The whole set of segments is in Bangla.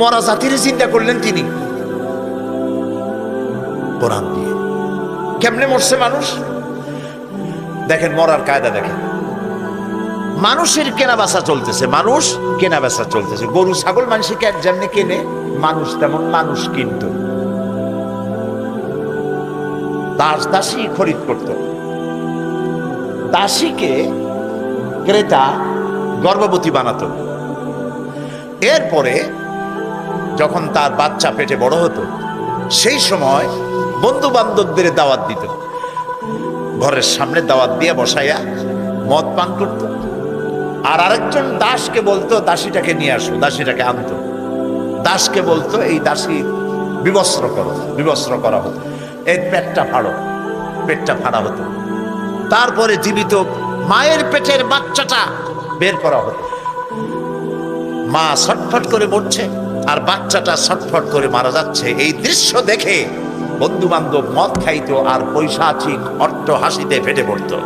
মরা জাতির চিন্তা করলেন তিনি। কোরআন দিয়ে। কেমনে মরছে মানুষ? দেখেন, মরার কায়দা দেখেন। মানুষের কেনা বেচা চলতেছে, মানুষ কেনা বেচা চলতেছে। গরু, ছাগল মানুষকে এক যেমনি কেনে, মানুষ তেমন মানুষ কিনত। দাস দাসী খরিদ করত। দাসীকে ক্রেতা গর্ভবতী বানাতো। এরপরে যখন তার বাচ্চা পেটে বড় হতো, সেই সময় বন্ধু বান্ধবদের দাওয়াত দিত। ঘরের সামনে দাওয়াত দিয়ে বসাইয়া মদ পান করত। আর আরেকজন দাসকে বলতো, দাসীটাকে নিয়ে আসো, দাসীটাকে আনতো। দাসকে বলতো, এই দাসী বিবস্ত্র করো, বিবস্ত্র করা হতো এই পেটটা ফাড়ো, পেটটা ফাড়া হতো। তারপরে জীবিত মায়ের পেটের বাচ্চাটা বের করা হতো। মা ছটফট করে মরছে আর বাচ্চাটা ছটফট করে মারা যাচ্ছে। এই দৃশ্য দেখে বন্ধু বান্ধব মদ খাইত আর পৈশাচিক অট্ট হাসিতে ফেটে পড়তো।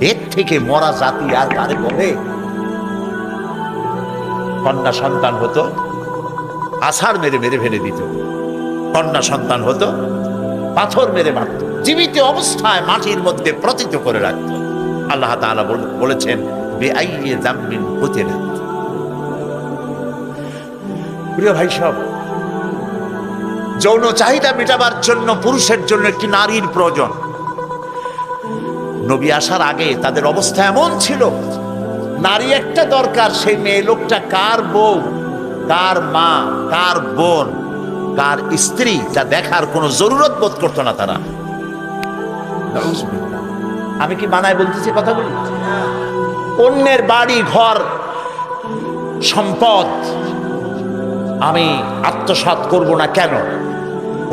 এর থেকে মরা জাতি আর কারে বলে? কন্যা সন্তান হতো আছাড় মেরে মেরে ফেলে দিত। কন্যা সন্তান হতো, পাথর মেরে মারত। জীবিত অবস্থায় মাটির মধ্যে প্রতীত করে রাখত। আল্লাহ তাআলা বল- বলেছেন, বেআইয়ে জামিন হতে না প্রিয় ভাই সব, যৌন চাহিদা মেটাবার জন্য পুরুষের জন্য একটি নারীর প্রয়োজন নবী আসার আগে তাদের অবস্থা এমন ছিল, নারী একটা দরকার, সেই মেয়ে লোকটা কার বউ, কার মা, কার বোন, কার স্ত্রী, যা দেখার কোনো জরুরত বোধ করতো না তারা। আমি কি মানায় বলতেছি কথাগুলি অন্যের বাড়ি, ঘর, সম্পদ আমি আত্মসাৎ করব না কেন?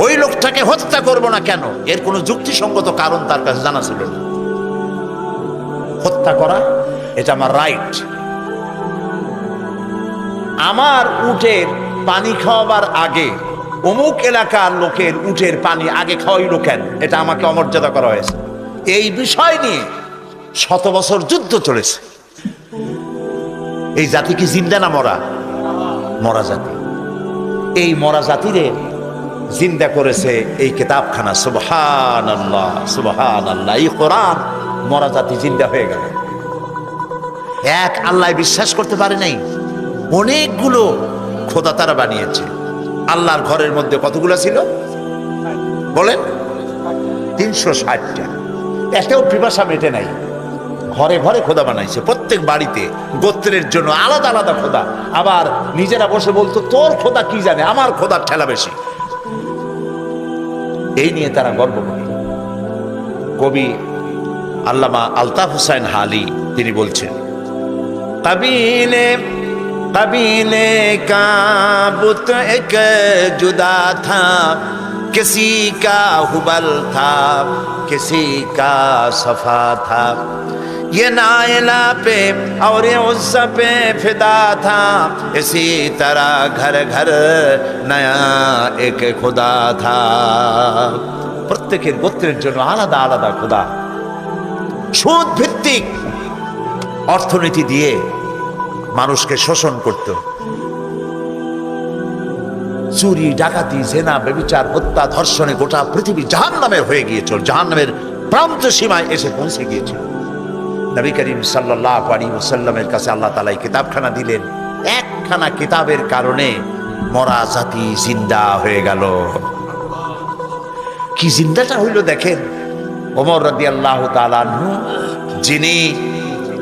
ওই লোকটাকে হত্যা করব না কেন? এর কোনো যুক্তিসঙ্গত কারণ তার কাছে জানা ছিল না। হত্যা করা, এটা আমার রাইট আমার উটের পানি খাওয়াবার আগে অমুক এলাকার লোকের উটের পানি আগে খাওয়াইল কেন? এটা আমাকে অমর্যাদা করা হয়েছে। এই বিষয় নিয়ে শত বছর যুদ্ধ চলেছে। এই জাতি কি জিন্দা না মরা? মরা জাতি। এই মরা জাতিরে জিন্দা করেছে এই কিতাবখানা। সুবহান আল্লাহ সুবহান আল্লাহ এই কোরআন মরা জাতি জিন্দা হয়ে গেল। এক আল্লাহ বিশ্বাস করতে পারে নাই, অনেকগুলো খোদা তারা বানিয়েছে। আল্লাহর ঘরের মধ্যে কতগুলো ছিল? বলেন, তিনশো ষাটটা। এটাও পিপাসা মেটে নাই। ঘরে ঘরে খোদা বানাইছে। প্রত্যেক বাড়িতে গোত্রের জন্য আলাদা আলাদা খোদা। আবার নিজেরা বসে বলতো, তোর খোদা কি জানে? আমার খোদার ঠেলা বেশি। এই নিয়ে তারা গর্ব করে কবি আল্লামা আলতাফ হুসাইন হালি তিনি বলছেন কবিনে কবিনে কাবুত এক জুদা থা, কিসি কা হুবল থা, কিসি কা সফা থা। یہ نائلہ پہ اور یہ اس پہ فدا تھا اسی طرح گھر گھر نیا ایک خدا تھا প্রত্যেকের গোত্রের জন্য আলাদা আলাদা খোদা সুদ ভিত্তিক অর্থনীতি দিয়ে মানুষকে শোষণ করত চুরি ডাকাতি জেনা বেবিচার হত্যা ধর্ষণে গোটা পৃথিবী জাহান নামে হয়ে গিয়েছিল জাহান নামের প্রান্ত সীমায় এসে পৌঁছে গিয়েছিল নবী করিম সাল্লাহ আলী ওসাল্লামের কাছে আল্লাহ তালাই কিতাবখানা দিলেন। একখানা কিতাবের কারণে মরা জাতি জিন্দা হয়ে গেল। কি জিন্দাটা হইল দেখেন? ওমর রাদি আল্লাহ যিনি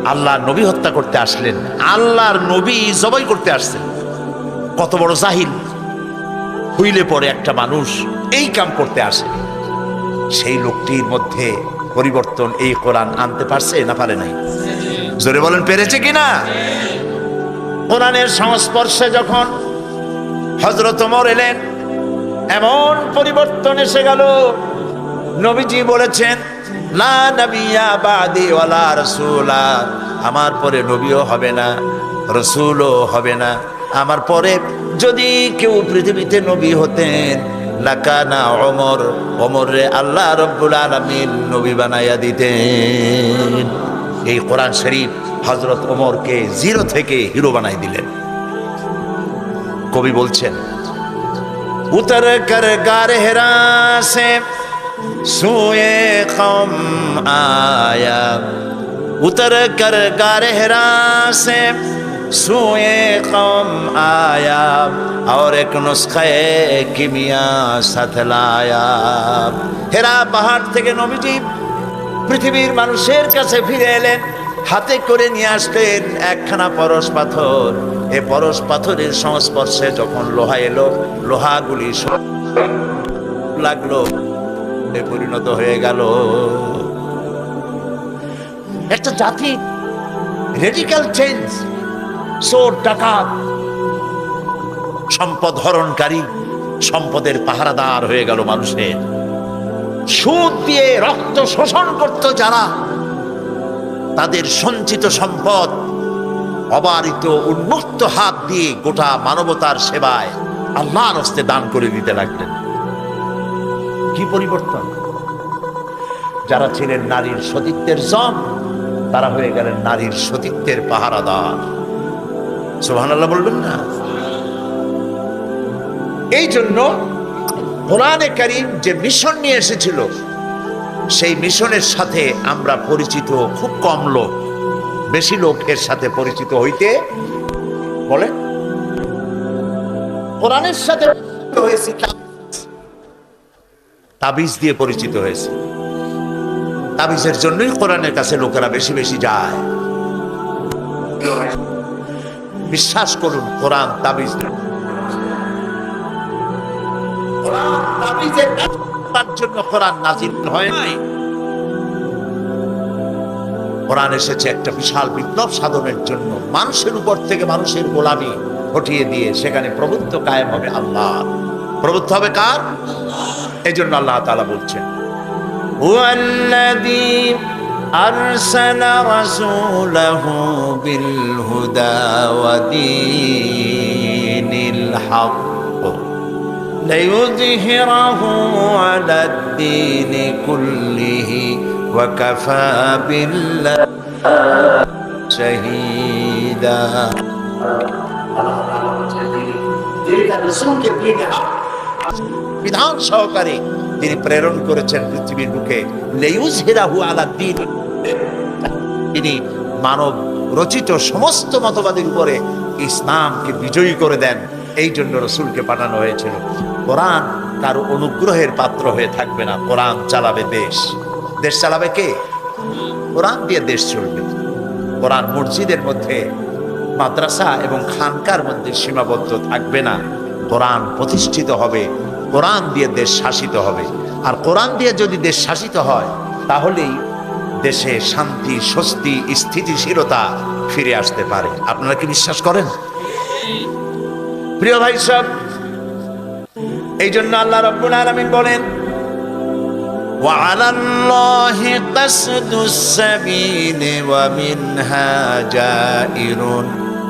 আল্লাহ নবী হত্যা করতে আসলেন, আল্লাহর নবী জবাই করতে আসছেন। কত বড় জাহিল। হইলে পরে একটা মানুষ এই কাম করতে আসে। সেই লোকটির মধ্যে পরিবর্তন এই কোরআন আনতে পারছে না পারে নাই? জোরে বলেন, পেরেছে কিনা? কোরআনের সংস্পর্শে যখন হজরত ওমর এলেন, এমন পরিবর্তন এসে গেল। নবীজি বলেছেন, লা নবিয়া বাদি ওয়ালা রসুলা। আমার পরে নবীও হবে না, রসুলও হবে না। আমার পরে যদি কেউ পৃথিবীতে নবী হতেন লাকানা অমর অমর রে আল্লাহ রব্বুল আলমিন নবী বানাইয়া দিতেন। এই কোরআন শরীফ হজরত ওমরকে জিরো থেকে হিরো বানাই দিলেন। কবি বলছেন, উতর কর গার হেরা সে সুয়ে খম আয়া। উতর কর গার হেরা সে सोए कौम आया और एक नुस्खे किमिया साथ लाया হেরা পাহাড় থেকে নবীজি পৃথিবীর মানুষের কাছে ফিরে এলেন হাতে করে নিয়ে আসলেন একখানা পরশ পাথর এ পরশ পাথরের সংস্পর্শে যখন লোহা এলো লোহাগুলি সব লাগলো এ পরিণত হয়ে গেল একটা জাতি রেডিক্যাল চেঞ্জ চোর, ডাকাত। সম্পদ হরণকারী, সম্পদের পাহারাদার হয়ে গেল মানুষের। সুদ দিয়ে রক্ত শোষণ করত যারা, তাদের সঞ্চিত সম্পদ অবারিত উন্মুক্ত হাত দিয়ে গোটা মানবতার সেবায় আল্লাহর হস্তে দান করে দিতে লাগলেন। কি পরিবর্তন? যারা ছিলেন নারীর সতীত্বের জম তারা হয়ে গেলেন নারীর সতীত্বের পাহারাদার। সোহান আল্লাহ বলবেন না। এই জন্য কোরআনে করিম যে মিশন নিয়ে এসেছিল, সেই মিশনের সাথে আমরা পরিচিত খুব কম লোক, বেশি লোক এর সাথে পরিচিত হইতে বলে কোরআনের সাথে হয়েছি তাবিজ দিয়ে পরিচিত হয়েছে। তাবিজের জন্যই কোরআনের কাছে লোকেরা বেশি বেশি যায়। বিশ্বাস করুন, কোরআন তাবিজ। তার জন্য কোরআন নাজিল হয় নাই। কোরআন এসেছে একটা বিশাল বিপ্লব সাধনের জন্য। মানুষের উপর থেকে মানুষের গোলামি হটিয়ে দিয়ে সেখানে প্রবুদ্ধ কায়েম হবে আল্লাহ। প্রবুদ্ধ হবে কার? এই জন্য আল্লাহ তালা বলছেন أرسل رسوله بالهدى ودين الحق ليظهره على الدين كله وكفى بالله شهيدا বিধান সহকারে তিনি প্রেরণ করেছেন পৃথিবীর বুকে লেউজ হেরাহু আলাদ্দিন তিনি মানব রচিত সমস্ত মতবাদের উপরে ইসলামকে বিজয়ী করে দেন। এই জন্য রসুলকে পাঠানো হয়েছিল। কোরআন কারও অনুগ্রহের পাত্র হয়ে থাকবে না। কোরআন চালাবে দেশ। দেশ চালাবে কে? কোরআন দিয়ে দেশ চলবে। কোরআন মসজিদের মধ্যে, মাদ্রাসা এবং খানকার মধ্যে সীমাবদ্ধ থাকবে না। কোরআন প্রতিষ্ঠিত হবে। কোরআন দিয়ে দেশ শাসিত হবে। আর কোরআন দিয়ে যদি দেশ শাসিত হয়, তাহলেই দেশে শান্তি স্বস্তি স্থিতিশীলতা ফিরে আসতে পারে আপনারা কি বিশ্বাস করেন প্রিয় ভাই সব এই জন্য আল্লাহ রব্বুল আলামিন বলেন وعلى الله قصد السبيل ومنها جائر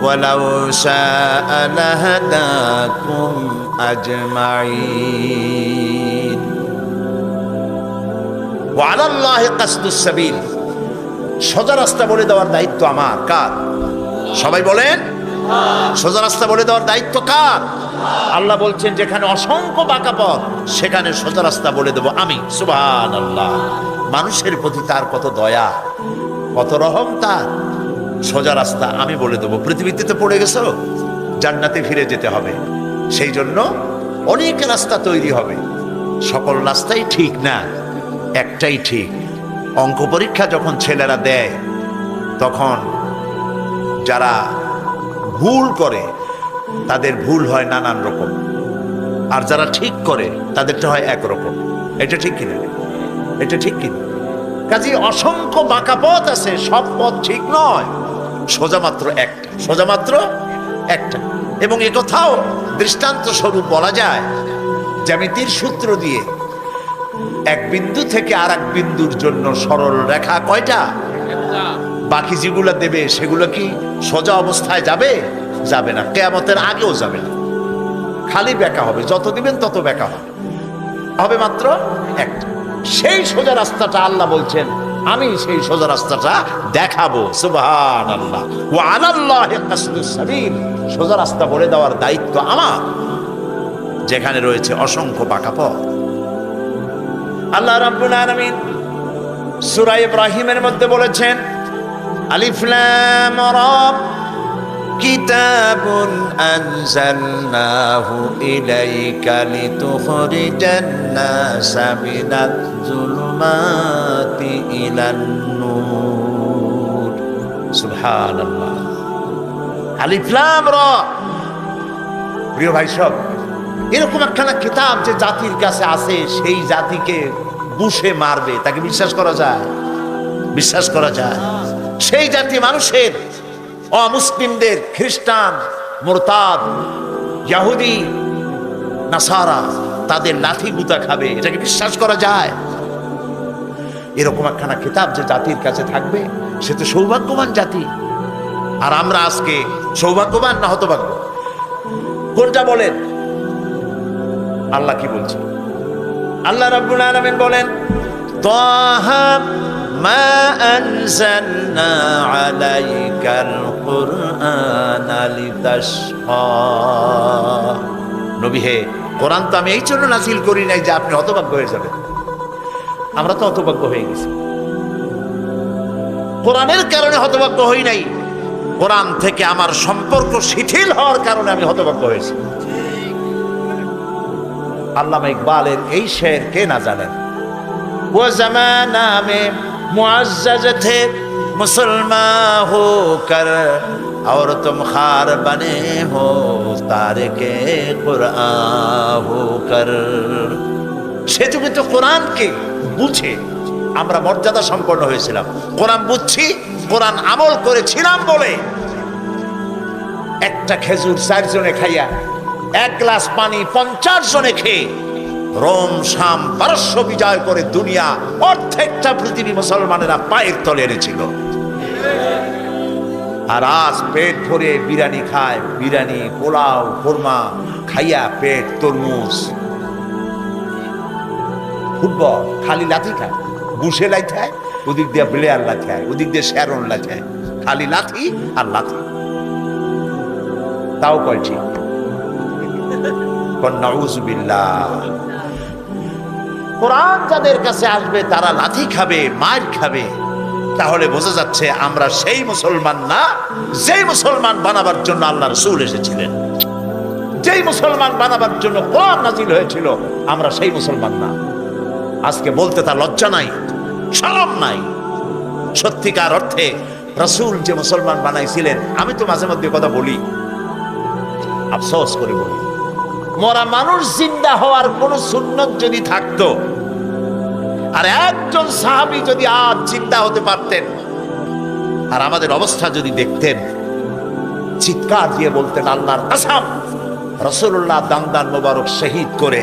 ولو شاء لهداكم أجمعين ও আল্লাহ সোজা রাস্তা বলে দেওয়ার দায়িত্ব আমার, কার? সবাই বলেন, সোজা রাস্তা বলে দেওয়ার দায়িত্ব কার? আল্লাহ বলছেন, যেখানে অসংখ্য বাঁকা পথ, সেখানে সোজা রাস্তা বলে দেব আমি। সুবান আল্লাহ মানুষের প্রতি তার কত দয়া, কত রহম তার। সোজা রাস্তা আমি বলে দেবো। পৃথিবীতে তো পড়ে গেছো, জান্নাতে ফিরে যেতে হবে। সেই জন্য অনেক রাস্তা তৈরি হবে। সকল রাস্তাই ঠিক না। একটাই ঠিক। অঙ্ক পরীক্ষা যখন ছেলেরা দেয়, তখন যারা ভুল করে, তাদের ভুল হয় নানান রকম। আর যারা ঠিক করে, তাদেরটা হয় একরকম। এটা ঠিক কিনা? এটা ঠিক কিনা? কাজে অসংখ্য বাঁকা পথ আছে, সব পথ ঠিক নয়। সোজা মাত্র একটা। সোজা মাত্র একটা। এবং এ কথাও দৃষ্টান্ত স্বরূপ বলা যায় জ্যামিতির সূত্র দিয়ে এক বিন্দু থেকে আর এক বিন্দুর জন্য সরল রেখা কয়টা? বাকি যেগুলো দেবে, সেগুলো কি সোজা অবস্থায় যাবে? যাবে না, কেয়ামতের আগেও যাবে না। খালি বেকা হবে, যত দিবেন তত বেকা হবে। হবে মাত্র একটা। সেই সোজা রাস্তাটা আল্লাহ বলছেন, আমি সেই সোজা রাস্তাটা দেখাবো। সুবহান আল্লাহ ও আলাল্লাহ সাবিল। সোজা রাস্তা বলে দেওয়ার দায়িত্ব আমার। যেখানে রয়েছে অসংখ্য পাকা পথ। আল্লাহ রাব্বুল আলামিন সূরা ইব্রাহিমের মধ্যে বলেছেন, আলিফ লাম রাব, কিতাবুন আনজালনাহু ইলাইকা লিতুখরিজান নাস মিনাল জুলুমাতি ইলান নূর। সুবহানাল্লাহ। আলিফ লাম রাব প্রিয় ভাই সব এরকম একখানা কিতাব যে জাতির কাছে আছে, সেই জাতিকে বুসে মারবে। তাকে বিশ্বাস করা যায়? বিশ্বাস করা যায়। সেই জাতি মানুষের, অমুসলিমদের, খ্রিস্টান, মোরতাদ, ইয়াহুদি, নাসারা, তাদের লাথি গুতা খাবে। এটাকে বিশ্বাস করা যায়? এরকম একখানা কিতাব যে জাতির কাছে থাকবে, সে তো সৌভাগ্যবান জাতি। আর আমরা আজকে সৌভাগ্যবান না হতভাগ্য? কোনটা বলেন? আল্লাহ কি বলছে? আল্লাহ রাব্বুল আলামিন বলেন, তাহা মা আনজালনা আলাইকাল কুরআনা লিতাশকা। নবী হে, কোরআন তো আমি এই জন্য নাজিল করি নাই যে আপনি হতভাগ্য হয়ে যাবেন। আমরা তো হতভাগ্য হয়ে গেছি। কোরআনের কারণে হতভাগ্য হই নাই। কোরআন থেকে আমার সম্পর্ক শিথিল হওয়ার কারণে আমি হতভাগ্য হয়েছি। আল্লামা ইকবালের এই শের কে না জানেন? ও জামানা মুআজ্জাজ থে মুসলমান হো কর আর তুম খার বনে হো তার کے قرآن ہو کر সে যুগে তো কোরআনকে বুঝে, আমরা মর্যাদা সম্পন্ন হয়েছিলাম। কোরআন বুঝছি, কোরআন আমল করেছিলাম বলে একটা খেজুর চারজনে খাইয়া এক গ্লাস পানি পঞ্চাশ জনে খেয়ে রোম, শাম, পারস্য বিজয় করে দুনিয়া অর্ধেকটা পৃথিবী মুসলমানেরা পায়ের তলে এনেছিল। আর আজ পেট ভরে বিরিয়ানি খায়, বিরিয়ানি, পোলাও কোরমা খাইয়া পেট তরমুজ। ফুটবল, খালি লাথি খায় বুসে লাই খায় ওদিক দিয়ে প্লেয়ার লাথি ওদিক দিয়ে শ্যারন লাথি খালি লাথি আর লাথি তাও কয় ঠিক। কোরআন যাদের কাছে আসবে, তারা খাবে, মার খাবে। তাহলে বোঝা যাচ্ছে আমরা সেই মুসলমান না, যেই মুসলমান বানাবার জন্য আল্লাহ রসুল এসেছিলেন। যেই মুসলমান বানাবার জন্য কোরআন নাজিল হয়েছিল, আমরা সেই মুসলমান না। আজকে বলতে তার লজ্জা নাই শরম নাই। সত্যিকার অর্থে রসুল যে মুসলমান বানাইছিলেন, আমি তো মাঝে মধ্যে কথা বলি, আফসোস করে বলি। মরা মানুষ জিন্দা হওয়ার কোন সুন্নত যদি থাকতো, আর একজন সাহাবি যদি আজ চিন্তা হতে পারতেন, আর আমাদের অবস্থা যদি দেখতেন, চিৎকার দিয়ে বলতেন, আল্লাহর আসাম রসুল্লাহ দামদান মোবারক শহীদ করে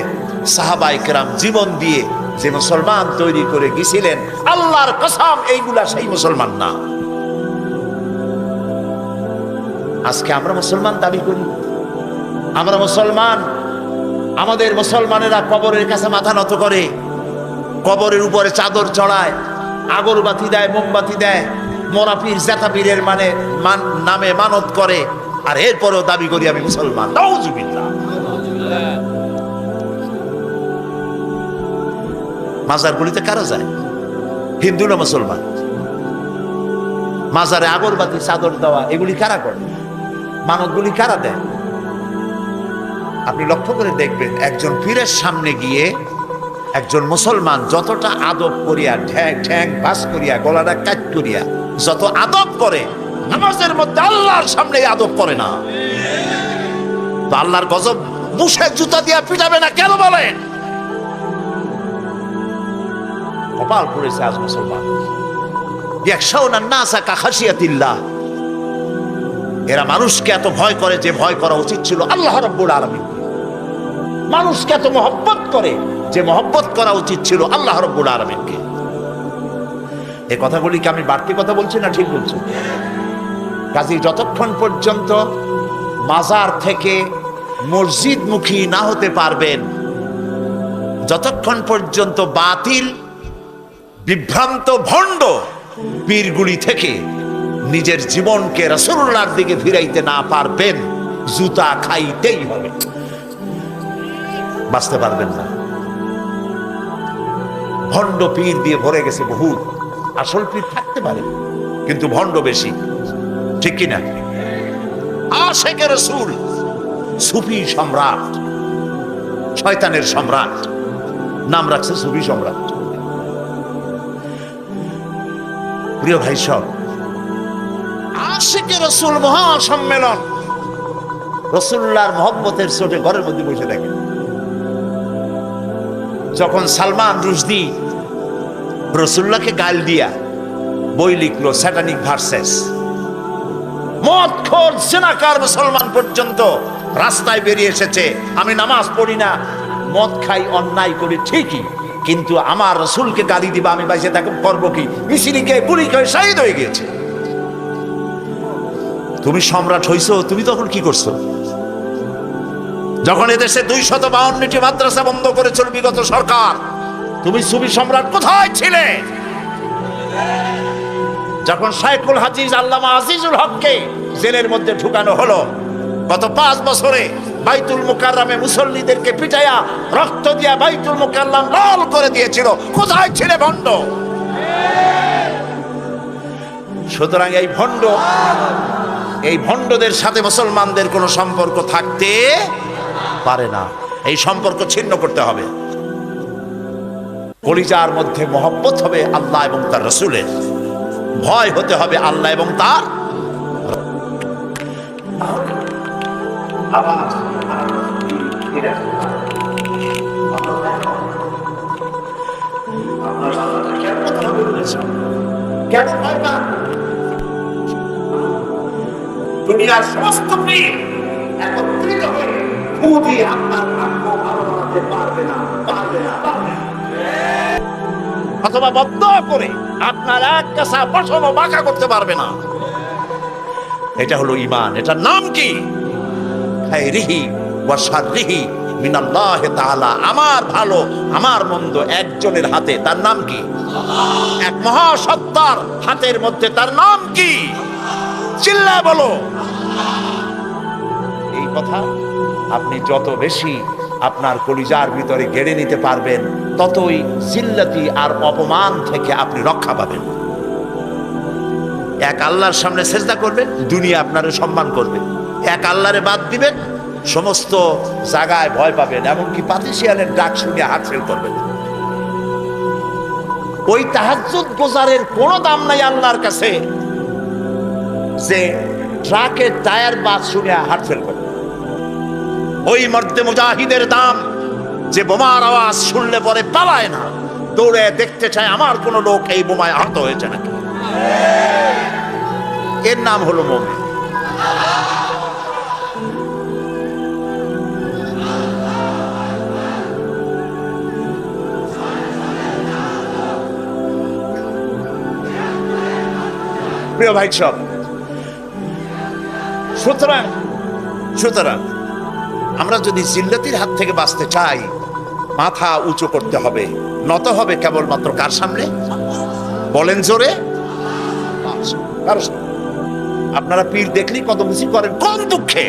সাহাবাই কেরাম জীবন দিয়ে যে মুসলমান তৈরি করে গেছিলেন আল্লাহর কসাম, এইগুলা সেই মুসলমান না। আজকে আমরা মুসলমান দাবি করি। আমরা মুসলমান আমাদের মুসলমানেরা কবরের কাছে মাথা নত করে। কবরের উপরে চাদর চড়ায়, আগরবাতি দেয়, মোমবাতি দেয় মোরাপির জেতাপীরের মানে মান, নামে মানত করে। আর এরপরেও দাবি করি আমি মুসলমান। মাজারগুলিতে কারা যায়? হিন্দু না মুসলমান? মাজারে আগরবাতি, চাদর দেওয়া, এগুলি কারা করে? মানতগুলি কারা দেয়? আপনি লক্ষ্য করে দেখবেন, একজন পীরের সামনে গিয়ে একজন মুসলমান যতটা আদব করিয়া ঠ্যাং ঠ্যাং বাস করিয়া, গলাটা কাট করিয়া যত আদব করে, নামাজের মধ্যে আল্লাহর সামনে আদব করে না। তো আল্লাহর গজব মুসে জুতা দিয়া পিটাবে না কেন বলেন? কপাল পড়েছে আজ মুসলমান। এরা মানুষকে এত ভয় করে যে ভয় করা উচিত ছিল আল্লাহ রব্বুল আলমিন। মানুষকে এত মহব্বত করে যে মহব্বত করা উচিত ছিল আল্লাহ রব্বুল আলমিনকে। এই কথাগুলি কি আমি বাড়তি কথা বলছি না, ঠিক বলছি। কাজী যতক্ষণ পর্যন্ত মাজার থেকে মসজিদমুখী না হতে পারবেন, যতক্ষণ পর্যন্ত বাতিল, বিভ্রান্ত, ভণ্ড পীরগুলি থেকে নিজের জীবনকে রসুল্লার দিকে ফিরাইতে না পারবেন, জুতা খাইতেই হবে। বাঁচতে পারবেন না। ভণ্ড পীর দিয়ে ভরে গেছে বহু। আসল পীর থাকতে পারে, কিন্তু ভণ্ড বেশি। ঠিক কিনা? আশেকের রসুল, সুফি সম্রাট, শয়তানের সম্রাট। নাম রাখছে সুফি সম্রাট। প্রিয় ভাই সব আশেকের রসুল মহাসম্মেলন। রসুল্লাহর মহব্বতের চোটে ঘরের মধ্যে বসে দেখেন। যখন সালমান রুশদি রসুল্লাহকে গাল দিয়া বই লিখলো স্যাটানিক ভার্সেস মদ খোর সেনাকার মুসলমান পর্যন্ত রাস্তায় বেরিয়ে এসেছে। আমি নামাজ পড়ি না, মদ খাই, অন্যায় করি, ঠিকই, কিন্তু আমার রসুলকে গালি দিবা, আমি বাইসে তাকে করব কি? মিছিলিকে গুলি খেয়ে শহীদ হয়ে গিয়েছে। তুমি সম্রাট হইছো, তুমি তখন কি করছ? যখন এদেশে দুই শত বাউন্নটি মাদ্রাসা বন্ধ করেছিল বিগত সরকার, তুমি সুবি সম্রাট কোথায় ছিলে? যখন শাইখুল হাজিজ আল্লামা আজিজুল হককে জেলের মধ্যে ঢুকানো হলো, গত পাঁচ বছরে বাইতুল মুকাররামে মুসল্লিদেরকে পিটাইয়া রক্ত দিয়া বাইতুল মুকাররাম লাল করে দিয়েছিল। কোথায় ছিলে ভণ্ড? সুতরাং এই ভণ্ড, এই ভণ্ডদের সাথে মুসলমানদের কোনো সম্পর্ক থাকতে পারে না। এই সম্পর্ক ছিন্ন করতে হবে। কলিজার মধ্যে মহব্বত হবে আল্লাহ এবং তার রসুলের। ভয় হতে হবে আল্লাহ এবং তার? দুনিয়ার সমস্ত পীর একত্রিত হয়ে ফু আপনার ভাগ্য ভালো পারবে না পারবে না অথবা বদ্ধ করে আপনার এক কাছা পশম বাঁকা করতে পারবে না এটা হলো ইমান এটার নাম কি খায়রিহি ওয়া শাররিহি মিনাল্লাহ তাআলা আমার ভালো আমার মন্দ একজনের হাতে তার নাম কি এক মহাসত্তার হাতের মধ্যে তার নাম কি চিল্লা বলো এই কথা আপনি যত বেশি আপনার কলিজার ভিতরে গেড়ে নিতে পারবেন, ততই জিল্লাতি আর অপমান থেকে আপনি রক্ষা পাবেন। এক আল্লাহর সামনে চেষ্টা করবেন দুনিয়া আপনারে সম্মান করবে। এক আল্লাহরে বাদ দিবেন সমস্ত জায়গায় ভয় পাবেন, এমনকি পাতিশিয়ালের ডাক শুনে হাত ফেল করবেন। ওই তাহাজ্জুদ গোজারের কোনো দাম নাই আল্লাহর কাছে, যে ট্রাকের টায়ার বাদ শুনে হাত ফেল করবে। ওই মর্দে মুজাহিদের দাম। যে বোমার আওয়াজ শুনলে পরে পালায় না। দৌড়ে দেখতে চায় আমার কোনো লোক এই বোমায় আহত হয়েছে নাকি। এর নাম হলো মোমেন। প্রিয় ভাই সব, সুতরাং সুতরাং আমরা যদি জিল্লাতির হাত থেকে বাঁচতে চাই, মাথা উঁচু করতে হবে। নত হবে কেবলমাত্র কার সামনে? বলেন জোরে। আপনারা পীর দেখলেই কত বুঝি করেন কম দুঃখে?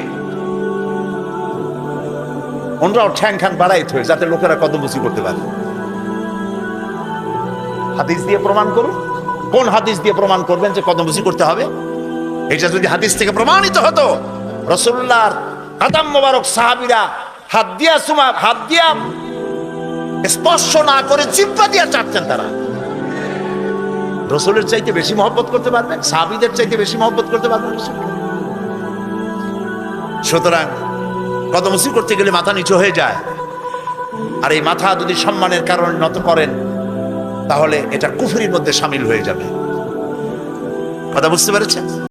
ওনরাও ঠ্যাং ঠ্যাং বাড়াইতে হয় যাতে লোকেরা কত বুঝি করতে পারে। হাদিস দিয়ে প্রমাণ করুন। কোন হাদিস দিয়ে প্রমাণ করবেন যে কদমবুসি করতে হবে? এটা যদি হাদিস থেকে প্রমাণিত হতো রসুল্লাহর কাদাম মোবারক সাহাবিরা হাত দিয়া সুমা হাত দিয়া স্পর্শ না করে চিপ্পা দিয়া চাটতেন তারা। রসুলের চাইতে বেশি মহব্বত করতে পারবেন, সাহাবিদের চাইতে বেশি মহব্বত করতে পারবেন সুতরাং কদমসি করতে গেলে মাথা নিচু হয়ে যায়। আর এই মাথা যদি সম্মানের কারণে নত করেন, তাহলে এটা কুফুরির মধ্যে সামিল হয়ে যাবে। কথা বুঝতে পেরেছেন?